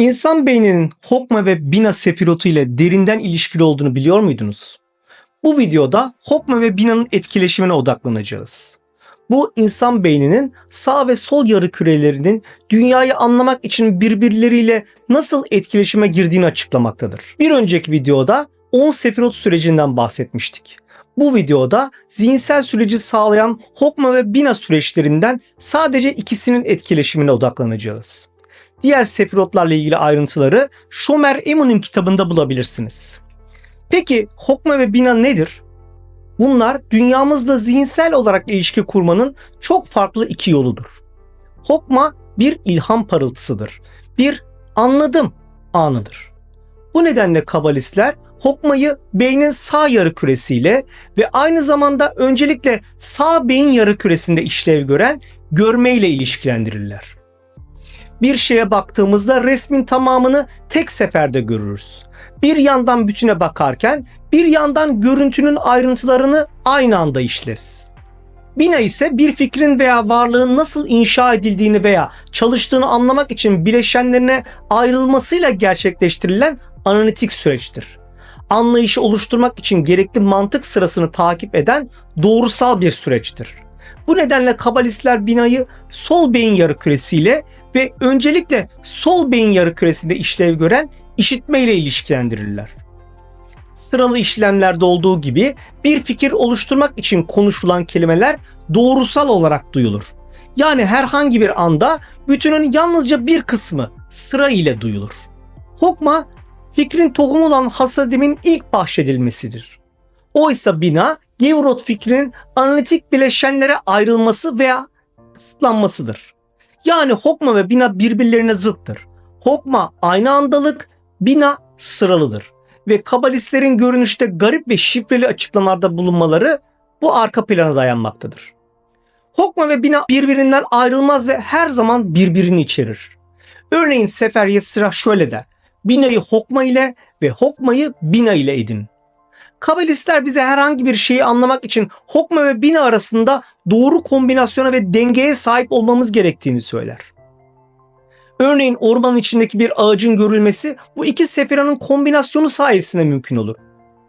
İnsan beyninin Hokma ve Bina sefirotu ile derinden ilişkili olduğunu biliyor muydunuz? Bu videoda Hokma ve Bina'nın etkileşimine odaklanacağız. Bu insan beyninin sağ ve sol yarı kürelerinin dünyayı anlamak için birbirleriyle nasıl etkileşime girdiğini açıklamaktadır. Bir önceki videoda 10 sefirot sürecinden bahsetmiştik. Bu videoda zihinsel süreci sağlayan Hokma ve Bina süreçlerinden sadece ikisinin etkileşimine odaklanacağız. Diğer sefirotlarla ilgili ayrıntıları Shomer Emun'un kitabında bulabilirsiniz. Peki Hokma ve Bina nedir? Bunlar dünyamızla zihinsel olarak ilişki kurmanın çok farklı iki yoludur. Hokma bir ilham parıltısıdır. Bir anladım anıdır. Bu nedenle kabalistler Hokma'yı beynin sağ yarı küresiyle ve aynı zamanda öncelikle sağ beyin yarı küresinde işlev gören görmeyle ilişkilendirirler. Bir şeye baktığımızda resmin tamamını tek seferde görürüz. Bir yandan bütüne bakarken bir yandan görüntünün ayrıntılarını aynı anda işleriz. Bina ise bir fikrin veya varlığın nasıl inşa edildiğini veya çalıştığını anlamak için bileşenlerine ayrılmasıyla gerçekleştirilen analitik süreçtir. Anlayışı oluşturmak için gerekli mantık sırasını takip eden doğrusal bir süreçtir. Bu nedenle kabalistler binayı sol beyin yarı küresiyle ve öncelikle sol beyin yarı küresinde işlev gören işitme ile ilişkilendirirler. Sıralı işlemlerde olduğu gibi bir fikir oluşturmak için konuşulan kelimeler doğrusal olarak duyulur. Yani herhangi bir anda bütünün yalnızca bir kısmı sıra ile duyulur. Hokma fikrin tohumu olan hasademin ilk bahşedilmesidir. Oysa bina Gevrot fikrinin analitik bileşenlere ayrılması veya kısıtlanmasıdır. Yani Hokma ve bina birbirlerine zıttır. Hokma aynı andalık, bina sıralıdır. Ve kabalistlerin görünüşte garip ve şifreli açıklamalarda bulunmaları bu arka plana dayanmaktadır. Hokma ve bina birbirinden ayrılmaz ve her zaman birbirini içerir. Örneğin Sefer Yetzirah şöyle der. Binayı Hokma ile ve Hokma'yı Bina ile edin. Kabalistler bize herhangi bir şeyi anlamak için Hokma ve Bina arasında doğru kombinasyona ve dengeye sahip olmamız gerektiğini söyler. Örneğin ormanın içindeki bir ağacın görülmesi bu iki sefiranın kombinasyonu sayesinde mümkün olur.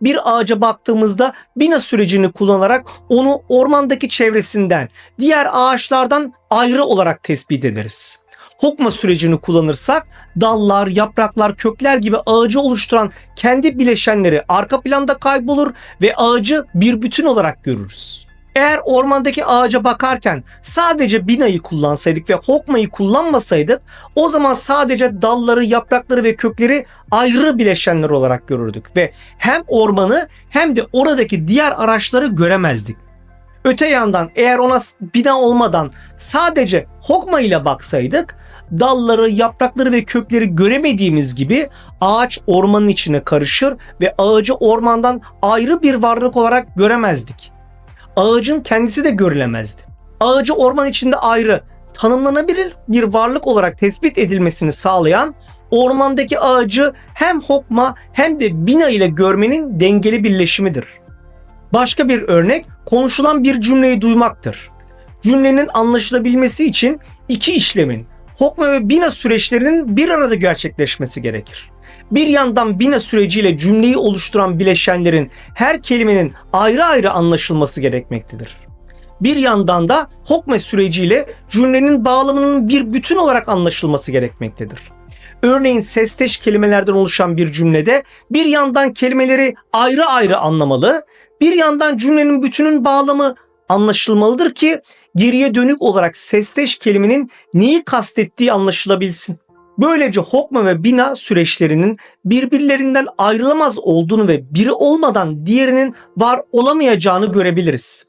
Bir ağaca baktığımızda bina sürecini kullanarak onu ormandaki çevresinden, diğer ağaçlardan ayrı olarak tespit ederiz. Hokma sürecini kullanırsak dallar, yapraklar, kökler gibi ağacı oluşturan kendi bileşenleri arka planda kaybolur ve ağacı bir bütün olarak görürüz. Eğer ormandaki ağaca bakarken sadece binayı kullansaydık ve hokmayı kullanmasaydık o zaman sadece dalları, yaprakları ve kökleri ayrı bileşenler olarak görürdük ve hem ormanı hem de oradaki diğer araçları göremezdik. Öte yandan eğer ona bina olmadan sadece hokma ile baksaydık dalları, yaprakları ve kökleri göremediğimiz gibi ağaç ormanın içine karışır ve ağacı ormandan ayrı bir varlık olarak göremezdik. Ağacın kendisi de görülemezdi. Ağacı orman içinde ayrı, tanımlanabilir bir varlık olarak tespit edilmesini sağlayan ormandaki ağacı hem hokma hem de bina ile görmenin dengeli birleşimidir. Başka bir örnek konuşulan bir cümleyi duymaktır. Cümlenin anlaşılabilmesi için iki işlemin Hokma ve Bina süreçlerinin bir arada gerçekleşmesi gerekir. Bir yandan Bina süreciyle cümleyi oluşturan bileşenlerin her kelimenin ayrı ayrı anlaşılması gerekmektedir. Bir yandan da Hokma süreciyle cümlenin bağlamının bir bütün olarak anlaşılması gerekmektedir. Örneğin sesteş kelimelerden oluşan bir cümlede bir yandan kelimeleri ayrı ayrı anlamalı, bir yandan cümlenin bütünün bağlamı anlaşılmalıdır ki geriye dönük olarak sesteş kelimenin neyi kastettiği anlaşılabilsin. Böylece Hokma ve Bina süreçlerinin birbirlerinden ayrılamaz olduğunu ve biri olmadan diğerinin var olamayacağını görebiliriz.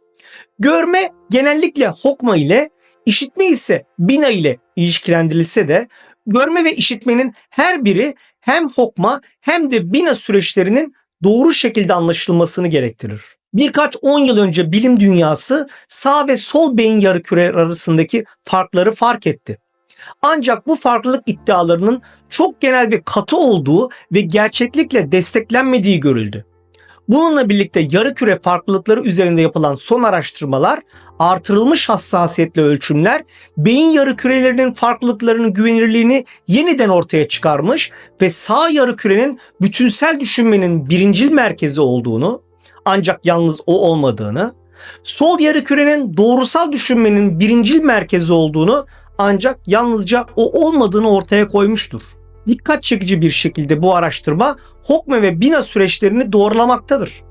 Görme genellikle Hokma ile, işitme ise Bina ile ilişkilendirilse de görme ve işitmenin her biri hem Hokma hem de Bina süreçlerinin doğru şekilde anlaşılmasını gerektirir. Birkaç 10 yıl önce bilim dünyası sağ ve sol beyin yarıküre arasındaki farkları fark etti. Ancak bu farklılık iddialarının çok genel ve katı olduğu ve gerçeklikle desteklenmediği görüldü. Bununla birlikte yarı küre farklılıkları üzerinde yapılan son araştırmalar, artırılmış hassasiyetle ölçümler, beyin yarı kürelerinin farklılıklarının güvenirliğini yeniden ortaya çıkarmış ve sağ yarı kürenin bütünsel düşünmenin birincil merkezi olduğunu, ancak yalnız o olmadığını, sol yarı kürenin doğrusal düşünmenin birincil merkezi olduğunu, ancak yalnızca o olmadığını ortaya koymuştur. Dikkat çekici bir şekilde bu araştırma Hokme ve Bina süreçlerini doğrulamaktadır.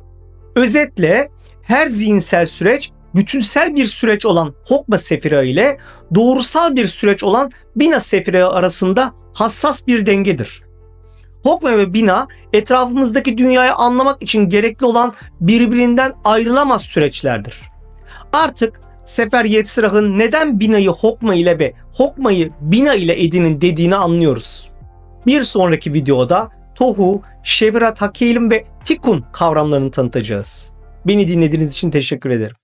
Özetle her zihinsel süreç bütünsel bir süreç olan Hokma sefira ile doğrusal bir süreç olan Bina sefira arasında hassas bir dengedir. Hokme ve Bina etrafımızdaki dünyayı anlamak için gerekli olan birbirinden ayrılamaz süreçlerdir. Artık Sefer Yetzirah'ın neden Bina'yı Hokma ile ve Hokma'yı Bina ile edinin dediğini anlıyoruz. Bir sonraki videoda Tohu, Şevirat Hakelim ve Tikun kavramlarını tanıtacağız. Beni dinlediğiniz için teşekkür ederim.